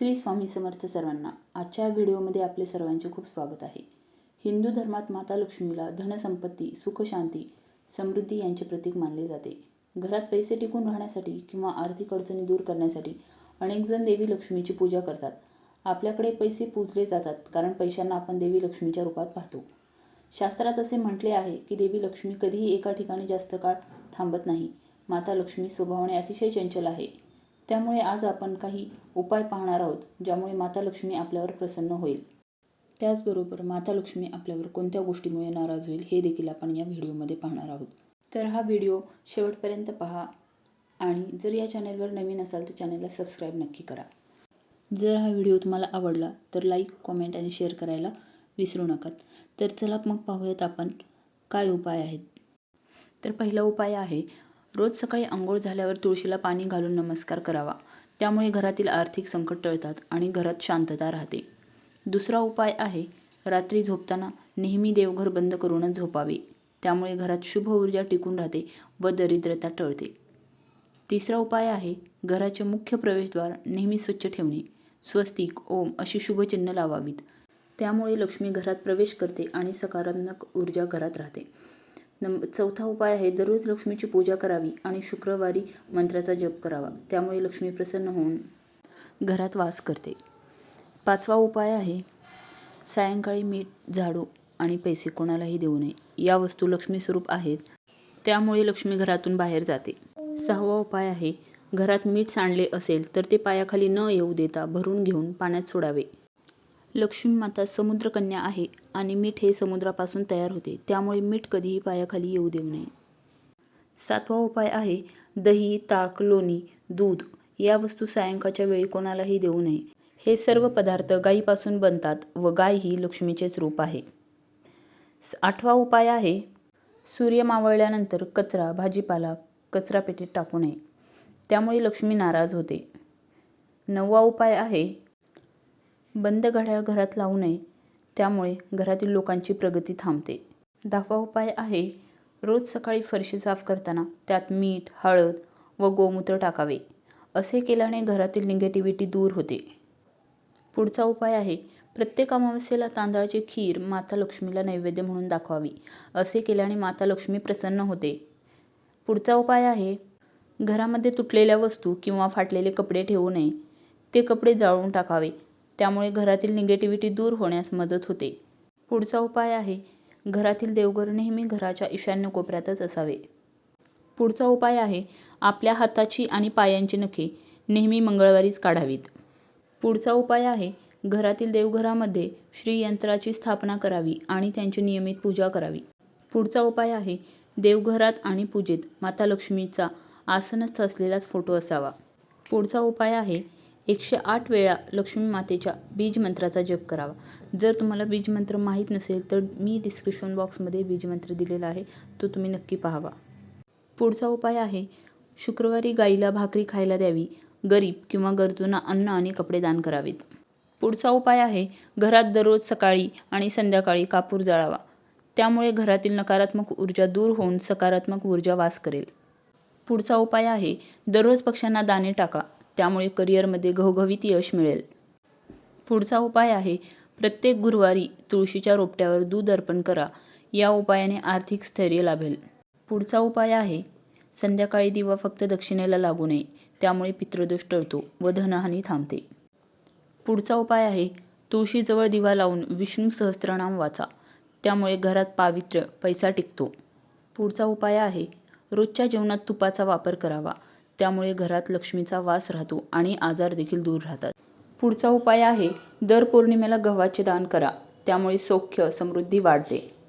श्री स्वामी समर्थ सर्वांना आजच्या व्हिडिओमध्ये आपले सर्वांचे खूप स्वागत आहे. हिंदू धर्मात माता लक्ष्मीला धनसंपत्ती सुखशांती समृद्धी यांचे प्रतीक मानले जाते. घरात पैसे टिकून राहण्यासाठी किंवा आर्थिक अडचणी दूर करण्यासाठी अनेकजण देवी लक्ष्मीची पूजा करतात. आपल्याकडे पैसे पूजले जातात कारण पैशांना आपण देवी लक्ष्मीच्या रूपात पाहतो. शास्त्रात असे म्हटले आहे की देवी लक्ष्मी कधीही एका ठिकाणी जास्त काळ थांबत नाही. माता लक्ष्मी स्वभावाने अतिशय चंचल आहे. त्यामुळे आज आपण काही उपाय पाहणार आहोत ज्यामुळे माता लक्ष्मी आपल्यावर प्रसन्न होईल. त्याचबरोबर माता लक्ष्मी आपल्यावर कोणत्या गोष्टीमुळे नाराज होईल हे देखील आपण या व्हिडिओमध्ये पाहणार आहोत. तर हा व्हिडिओ शेवटपर्यंत पहा आणि जर या चॅनलवर नवीन असाल तर चॅनलला सबस्क्राईब नक्की करा. जर हा व्हिडिओ तुम्हाला आवडला तर लाईक कॉमेंट आणि शेअर करायला विसरू नका. तर चला मग पाहूयात आपण काय उपाय आहेत. तर पहिला उपाय आहे रोज सकाळी आंघोळ झाल्यावर तुळशीला पाणी घालून नमस्कार करावा. त्यामुळे घरातील आर्थिक संकट टळतात आणि घरात शांतता राहते. दुसरा उपाय आहे रात्री झोपताना नेहमी देवघर बंद करूनच झोपावे. त्यामुळे घरात शुभ ऊर्जा टिकून राहते व दरिद्रता टळते. तिसरा उपाय आहे घराचे मुख्य प्रवेशद्वार नेहमी स्वच्छ ठेवणे. स्वस्तिक ओम अशी शुभचिन्ह लावावीत. त्यामुळे लक्ष्मी घरात प्रवेश करते आणि सकारात्मक ऊर्जा घरात राहते. नंब चौथा उपाय आहे दररोज लक्ष्मीची पूजा करावी आणि शुक्रवारी मंत्राचा जप करावा. त्यामुळे लक्ष्मी प्रसन्न होऊन घरात वास करते. पाचवा उपाय आहे सायंकाळी मीठ झाडू आणि पैसे कोणालाही देऊ नये. या वस्तू लक्ष्मी स्वरूप आहेत. त्यामुळे लक्ष्मी घरातून बाहेर जाते. सहावा उपाय आहे घरात मीठ सांडले असेल तर ते पायाखाली न येऊ देता भरून घेऊन पाण्यात सोडावे. लक्ष्मी माता समुद्रकन्या आहे आणि मीठ हे समुद्रापासून तयार होते. त्यामुळे मीठ कधीही पायाखाली येऊ देऊ नये. सातवा उपाय आहे दही ताक लोणी दूध या वस्तू सायंकाळच्या वेळी कोणालाही देऊ नये. हे सर्व पदार्थ गायीपासून बनतात व गाय ही लक्ष्मीचेच रूप आहे. आठवा उपाय आहे सूर्य मावळल्यानंतर कचरा भाजीपाला कचरापेटीत टाकू नये. त्यामुळे लक्ष्मी नाराज होते. नववा उपाय आहे बंद घड्याळ घरात लावू नये. त्यामुळे घरातील लोकांची प्रगती थांबते. दहावा उपाय आहे. रोज सकाळी फरशी साफ करताना त्यात मीठ हळद व गोमूत्र टाकावे. असे केल्याने घरातील निगेटिव्हिटी दूर होते. पुढचा उपाय आहे. प्रत्येक अमावस्येला तांदळाची खीर माता लक्ष्मीला नैवेद्य म्हणून दाखवावी. असे केल्याने माता लक्ष्मी प्रसन्न होते. पुढचा उपाय आहे. घरामध्ये तुटलेल्या वस्तू किंवा फाटलेले कपडे ठेवू नये. ते कपडे जाळून टाकावे. त्यामुळे घरातील निगेटिव्हिटी दूर होण्यास मदत होते. पुढचा उपाय आहे घरातील देवघर नेहमी घराच्या ईशान्य कोपऱ्यातच असावे. पुढचा उपाय आहे आपल्या हाताची आणि पायांची नखे नेहमी मंगळवारीच काढावीत. पुढचा उपाय आहे घरातील देवघरामध्ये श्रीयंत्राची स्थापना करावी आणि त्यांची नियमित पूजा करावी. पुढचा उपाय आहे देवघरात आणि पूजेत माता लक्ष्मीचा आसनस्थ असलेलाच फोटो असावा. पुढचा उपाय आहे एकशे आठ वेळा लक्ष्मी मातेच्या बीजमंत्राचा जप करावा. जर तुम्हाला बीजमंत्र माहीत नसेल तर मी डिस्क्रिप्शन बॉक्समध्ये बीजमंत्र दिलेला आहे तो तुम्ही नक्की पाहावा. पुढचा उपाय आहे शुक्रवारी गाईला भाकरी खायला द्यावी. गरीब किंवा गरजूंना अन्न आणि कपडे दान करावेत. पुढचा उपाय आहे घरात दररोज सकाळी आणि संध्याकाळी कापूर जाळावा. त्यामुळे घरातील नकारात्मक ऊर्जा दूर होऊन सकारात्मक ऊर्जा वास करेल. पुढचा उपाय आहे दररोज पक्ष्यांना दाणे टाका. त्यामुळे करिअरमध्ये घवघवीत यश मिळेल. पुढचा उपाय आहे प्रत्येक गुरुवारी तुळशीच्या रोपट्यावर दूध अर्पण करा. या उपायाने आर्थिक स्थैर्य लाभेल. पुढचा उपाय आहे संध्याकाळी दिवा फक्त दक्षिणेला लागू नये त्यामुळे पितृदोष टळतो व धनहानी थांबते. पुढचा उपाय आहे तुळशीजवळ दिवा लावून विष्णू सहस्त्रनाम वाचा. त्यामुळे घरात पावित्र्य पैसा टिकतो. पुढचा उपाय आहे रोजच्या जेवणात तुपाचा वापर करावा. त्यामुळे घरात लक्ष्मीचा वास राहतो आणि आजार देखील दूर राहतात. पुढचा उपाय आहे दर पौर्णिमेला गव्हाचे दान करा. त्यामुळे सौख्य समृद्धी वाढते.